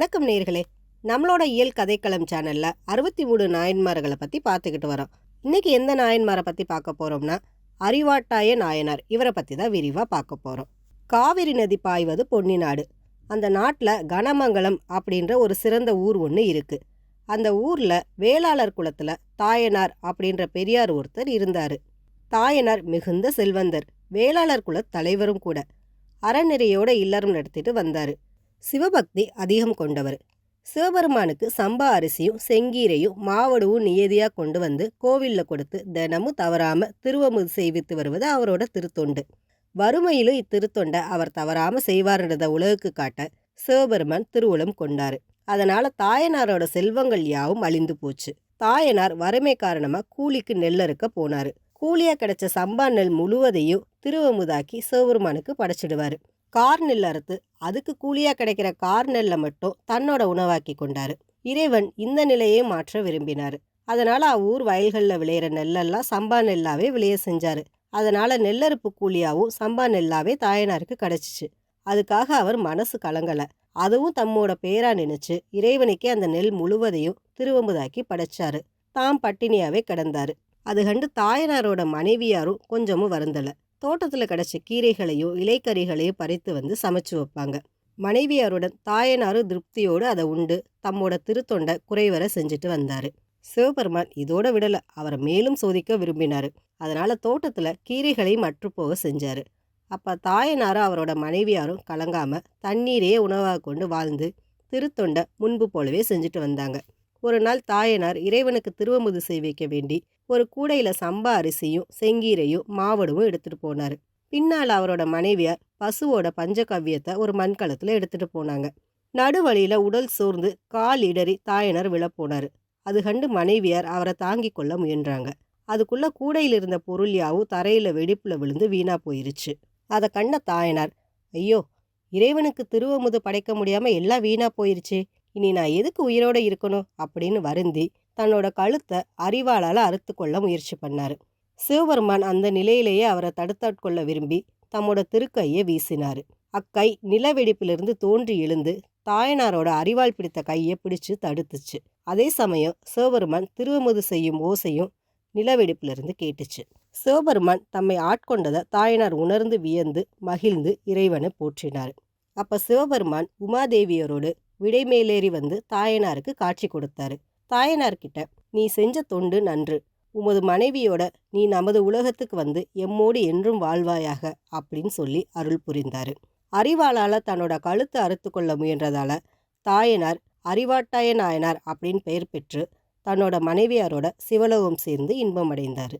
வணக்கம் நேர்களே நம்மளோட இயல் கதைக்களம் சேனல்ல அறுபத்தி மூணு நாயன்மார்களை பத்தி பார்த்துக்கிட்டு வரோம். இன்னைக்கு எந்த நாயன்மாரை பத்தி பார்க்க போறோம்னா அறிவாட்டாய நாயனார். இவரை பற்றி தான் விரிவா பார்க்க போறோம். காவிரி நதி பாய்வது பொன்னி நாடு. அந்த நாட்டில் கனமங்கலம் அப்படின்ற ஒரு சிறந்த ஊர் ஒன்று இருக்கு. அந்த ஊர்ல வேளாளர் குலத்துல தாயனார் அப்படின்ற பெரியார் ஒருத்தர் இருந்தாரு. தாயனார் மிகுந்த செல்வந்தர். வேளாளர் குல தலைவரும் கூட. அறநெறியோட இல்லறம் நடத்திட்டு வந்தாரு. சிவபக்தி அதிகம் கொண்டவர். சிவபெருமானுக்கு சம்பா அரிசியும் செங்கீரையும் மாவடுவும் நியதியாக கொண்டு வந்து கோவில்ல கொடுத்து தினமும் தவறாமல் திருவமுது செய்வித்து வருவது அவரோட திருத்தொண்டு. வறுமையிலும் இத்திருத்தொண்டை அவர் தவறாமல் செய்வார்ன்றத உலகுக்கு காட்ட சிவபெருமான் திருவுளம் கொண்டாரு. அதனால் தாயனாரோட செல்வங்கள் யாவும் அழிந்து போச்சு. தாயனார் வறுமை காரணமாக கூலிக்கு நெல் போனார். போனாரு கிடைச்ச சம்பா நெல் முழுவதையும் திருவமுதாக்கி சிவபெருமானுக்கு படைச்சிடுவாரு. கார் நெல் அறுத்து அதுக்கு கூலியா கிடைக்கிற கார் நெல்லை மட்டும் தன்னோட உணவாக்கி கொண்டாரு. இறைவன் இந்த நிலையை மாற்ற விரும்பினாரு. அதனால் அவ்வூர் வயல்களில் விளையிற நெல்லெல்லாம் சம்பா நெல்லாவே விளைய செஞ்சாரு. அதனால் நெல்லறுப்பு கூலியாவும் சம்பா நெல்லாவே தாயனாருக்கு கிடைச்சிச்சு. அதுக்காக அவர் மனசு கலங்கல. அதுவும் தம்மோட பேரா நினைச்சு இறைவனுக்கே அந்த நெல் முழுவதையும் திருவம்புதாக்கி படைச்சாரு. தாம் பட்டினியாவே கிடந்தாரு. அது கண்டு தாயனாரோட மனைவியாரும் கொஞ்சமும் வருந்தலை. தோட்டத்தில் கிடைச்ச கீரைகளையும் இலைக்கறிகளையும் பறித்து வந்து சமைச்சு வைப்பாங்க. மனைவியாருடன் தாயனாரும் திருப்தியோடு அதை உண்டு தம்மோட திருத்தொண்டை குறைவர செஞ்சுட்டு வந்தார். சிவபெருமான் இதோட விடலை அவரை மேலும் சோதிக்க விரும்பினார். அதனால் தோட்டத்தில் கீரைகளையும் அற்றுப்போக செஞ்சார். அப்போ தாயனாரும் அவரோட மனைவியாரும் கலங்காமல் தண்ணீரையே உணவாக கொண்டு வாழ்ந்து திருத்தொண்டை முன்பு போலவே செஞ்சுட்டு வந்தாங்க. ஒரு நாள் தாயனார் இறைவனுக்கு திருவமுது செய்விக்க வேண்டி ஒரு கூடையில சம்பா அரிசியும் செங்கீரையும் மாவடமும் எடுத்துட்டு போனார். பின்னால் அவரோட மனைவியார் பசுவோட பஞ்சகவ்யத்தை ஒரு மண்கலத்தில் எடுத்துட்டு போனாங்க. நடுவழியில் உடல் சோர்ந்து கால் இடறி தாயனர் விழப்போனார் அது கண்டு மனைவியார் அவரை தாங்கி கொள்ள முயன்றாங்க. அதுக்குள்ள கூடையில் இருந்த பொருள் யாவும் தரையில வெடிப்புல விழுந்து வீணா போயிருச்சு. அதை கண்ட தாயனார் ஐயோ இறைவனுக்கு திருவமுது படைக்க முடியாம எல்லாம் வீணா போயிருச்சு. இனி நான் எதுக்கு உயிரோடு இருக்கணும்? அப்படின்னு வருந்தி தன்னோட கழுத்தை அறிவாளால் அறுத்து கொள்ள முயற்சி பண்ணார். சிவபெருமான் அந்த நிலையிலேயே அவரை தடுத்தாட்கொள்ள விரும்பி தம்மோட திருக்கையை வீசினார். அக்கை நிலவெடிப்பிலிருந்து தோன்றி எழுந்து தாயனாரோட அறிவாள் பிடித்த கையை பிடிச்சு தடுத்துச்சு. அதே சமயம் சிவபெருமான் திருவமுது செய்யும் ஓசையும் நிலவெடிப்பிலிருந்து கேட்டுச்சு. சிவபெருமான் தம்மை ஆட்கொண்டதை தாயனார் உணர்ந்து வியந்து மகிழ்ந்து இறைவனை போற்றினார். அப்போ சிவபெருமான் உமாதேவியரோடு விடை மேலேறி வந்து தாயனாருக்கு காட்சி கொடுத்தாரு. தாயனார்கிட்ட நீ செஞ்ச தொண்டு நன்று. உமது மனைவியோட நீ நமது உலகத்துக்கு வந்து எம்மோடு என்றும் வாழ்வாயாக அப்படின்னு சொல்லி அருள் புரிந்தார். அறிவாளால் தன்னோட கழுத்தை அறுத்து கொள்ள முயன்றதால தாயனார் அறிவாட்டாய நாயனார் அப்படின்னு பெயர் பெற்று தன்னோட மனைவியாரோட சிவலோகம் சேர்ந்து இன்பமடைந்தார்